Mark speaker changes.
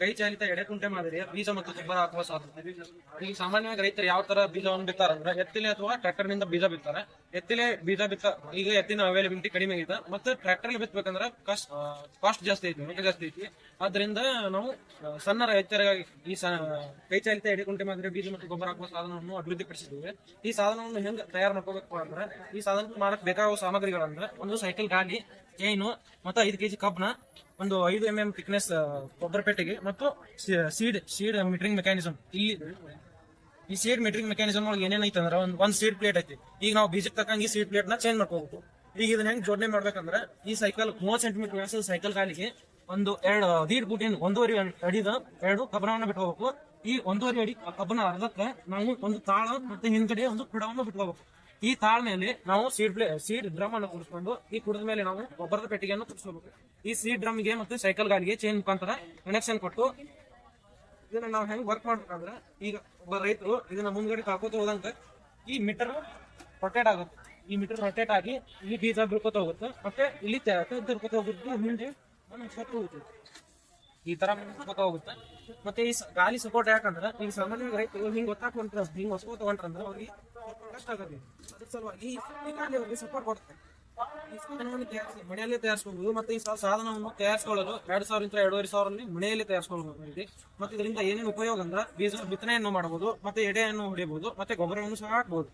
Speaker 1: ಕೈ ಚಾಲಿತ ಎಡೆಕುಂಟೆ ಮಾದರಿಯ ಬೀಜ ಮತ್ತು ಗೊಬ್ಬರ ಹಾಕುವ ಸಾಧನ. ಈಗ ಸಾಮಾನ್ಯವಾಗಿ ರೈತರು ಯಾವ ತರ ಬೀಜವನ್ನು ಬಿತ್ತಾರಂದ್ರೆ ಎತ್ತಿಲೆ ಅಥವಾ ಟ್ರ್ಯಾಕ್ಟರ್ನಿಂದ ಬೀಜ ಬಿತ್ತಾರೆ. ಎತ್ತಿಲೆ ಬೀಜ ಬಿತ್ತ, ಈಗ ಎತ್ತಿನ ಅವೈಲೇಬಿಲಿಟಿ ಕಡಿಮೆ ಇದೆ ಮತ್ತೆ ಟ್ರ್ಯಾಕ್ಟರ್ ಬಿತ್ತಬೇಕಂದ್ರೆ ಕಾಸ್ಟ್ ಕಾಸ್ಟ್ ಜಾಸ್ತಿ ಐತಿ ರೊಕ್ಕ ಜಾಸ್ತಿ ಐತಿ. ಆದ್ರಿಂದ ನಾವು ಸಣ್ಣ ರೈತರಿಗಾಗಿ ಈ ಕೈ ಚಾಲಿತ ಎಡೆಕುಂಟೆ ಮಾದರಿಯ ಬೀಜ ಮತ್ತು ಗೊಬ್ಬರ ಹಾಕುವ ಸಾಧನವನ್ನು ಅಭಿವೃದ್ಧಿಪಡಿಸಿದ್ದೇವೆ. ಈ ಸಾಧನವನ್ನು ಹೆಂಗ್ ತಯಾರು ಮಾಡ್ಕೋಬೇಕು ಅಂದ್ರೆ, ಈ ಸಾಧನ ಮಾಡಕ್ ಬೇಕಾಗುವ ಸಾಮಗ್ರಿಗಳಂದ್ರೆ ಒಂದು ಸೈಕಲ್ ಗಾಡಿ ಚೈನು ಮತ್ತು ಐದು ಕೆಜಿ ಕಬ್ನ ಒಂದು ಐದು ಎಂ ಎಂ ಥಿಕ್ನೆಸ್ ಗೊಬ್ಬರ ಪೆಟ್ಟಿಗೆ ಮತ್ತು ಸೀಡ್ ಸೀಡ್ ಮೀಟ್ರಿಂಗ್ ಮೆಕ್ಯಾನಿಸಮ್ ಇಲ್ಲಿ ಈ ಸೀಡ್ ಮೀಟರಿಂಗ್ ಮೆಕ್ಯಾನಿಸಮ್ ಒಳಗೆ ಏನೇನೈತೆ ಅಂದ್ರೆ ಒಂದು ಒಂದು ಸೀಡ್ ಪ್ಲೇಟ್ ಐತಿ. ಈಗ ನಾವು ಬೀಜಕ್ಕೆ ತಕ್ಕಂಗೆ ಈ ಸೀಡ್ ಪ್ಲೇಟ್ನ ಚೇಂಜ್ ಮಾಡ್ಕೋಬೇಕು. ಈಗ ಇದನ್ನ ಹೆಂಗ್ ಜೋಡಣೆ ಮಾಡ್ಬೇಕಂದ್ರೆ ಈ ಸೈಕಲ್ ಮೂವತ್ತು ಸೆಂಟಿಮೀಟರ್ ವ್ಯಾಸದ ಸೈಕಲ್ ಕಾಲಿಗೆ ಒಂದು ಎರಡು, ದೀಡ್ ಬೂಟಿನ ಒಂದೂವರೆ ಅಡಿದ ಎರಡು ಕಬ್ಬನವನ್ನು ಬಿಟ್ಕೋಬೇಕು. ಈ ಒಂದೂವರೆ ಅಡಿ ಕಬ್ಬನ ಅರ್ಧಕ್ಕೆ ನಾವು ಒಂದು ತಾಳ ಮತ್ತೆ ಹಿಂದ್ಗಡೆ ಒಂದು ಕುಡವನ್ನು ಬಿಟ್ಕೋಬೇಕು. ಈ ತಾಳ್ಮೆಯಲ್ಲಿ ನಾವು ಸೀಡ್ ಪ್ಲೇ ಸೀಡ್ ಡ್ರಮ್ ಅನ್ನು ಕುಡಿಸ್ಕೊಂಡು ಈ ಕುಡಿದ ಮೇಲೆ ನಾವು ಗೊಬ್ಬರದ ಪೆಟ್ಟಿಗೆಯನ್ನು ಕುಡಿಸ್ಕೋಬೇಕು ಈ ಸೀಡ್ ಡ್ರಮ್ಗೆ ಮತ್ತೆ ಸೈಕಲ್ ಗಾಲಿಗೆ ಚೈನ್ ಮುಖಾಂತರ ಕನೆಕ್ಷನ್ ಕೊಟ್ಟು ಇದನ್ನ ನಾವು ಹೆಂಗ್ ವರ್ಕ್ ಮಾಡ್ಬೇಕಂದ್ರೆ ಈಗ ಒಬ್ಬ ರೈತರು ಇದನ್ನ ಮುಂದ್ಗಡೆ ಹಾಕೋತ ಹೋದಂಗ ಈ ಮೀಟರ್ ರೊಟೇಟ್ ಆಗುತ್ತೆ. ಈ ಮೀಟರ್ ರೊಟೇಟ್ ಆಗಿ ಇಲ್ಲಿ ಬೀಜ ಬಿಡ್ಕೋತ ಹೋಗುತ್ತೆ. ಮತ್ತೆ ಇಲ್ಲಿ ತಿರ್ಕೊತ ಹೋಗುತ್ತೆ ಸ್ವಲ್ಪ ಹೋಗುತ್ತೆ. ಈ ತರ ಹೋಗುತ್ತೆ ಮತ್ತೆ ಈ ಗಾಲಿ ಸಪೋರ್ಟ್ ಯಾಕಂದ್ರೆ, ಈಗ ಸಾಮಾನ್ಯವಾಗಿ ರೈತರು ಹಿಂಗ್ ಗೊತ್ತಾಕೊಂಡ್ರ ಹಿಂಗ್ ಹೊಸ್ಕೋತ ಅಂದ್ರೆ ಅವ್ರಿಗೆ ಕಷ್ಟ ಆಗುತ್ತೆ. ಅದ್ರ ಸಲುವಾಗಿ ಈ ಗಾಲಿ ಅವ್ರಿಗೆ ಸಪೋರ್ಟ್ ಕೊಡುತ್ತೆ. ಮನೆಯಲ್ಲೇ ತಯಾರಿಸಬಹುದು ಮತ್ತೆ ಈ ಸಾಧನವನ್ನು ತಯಾರಿಸ್ಕೊಳ್ಳೋದು ಎರಡು ಸಾವಿರದಿಂದ ಎರಡೂವರೆ ಸಾವಿರಲ್ಲಿ ಮನೆಯಲ್ಲಿ ತಯಾರಿಸಿಕೊಳ್ಳಬಹುದು ಮತ್ತೆ ಇದರಿಂದ ಏನೇನು ಉಪಯೋಗ ಅಂದ್ರೆ ಬೀಜ ಬಿತ್ತನೆಯನ್ನು ಮಾಡಬಹುದು, ಮತ್ತೆ ಎಡೆಯನ್ನು ಹೊಡಿಬಹುದು ಮತ್ತೆ ಗೊಬ್ಬರವನ್ನು ಸಹ ಹಾಕಬಹುದು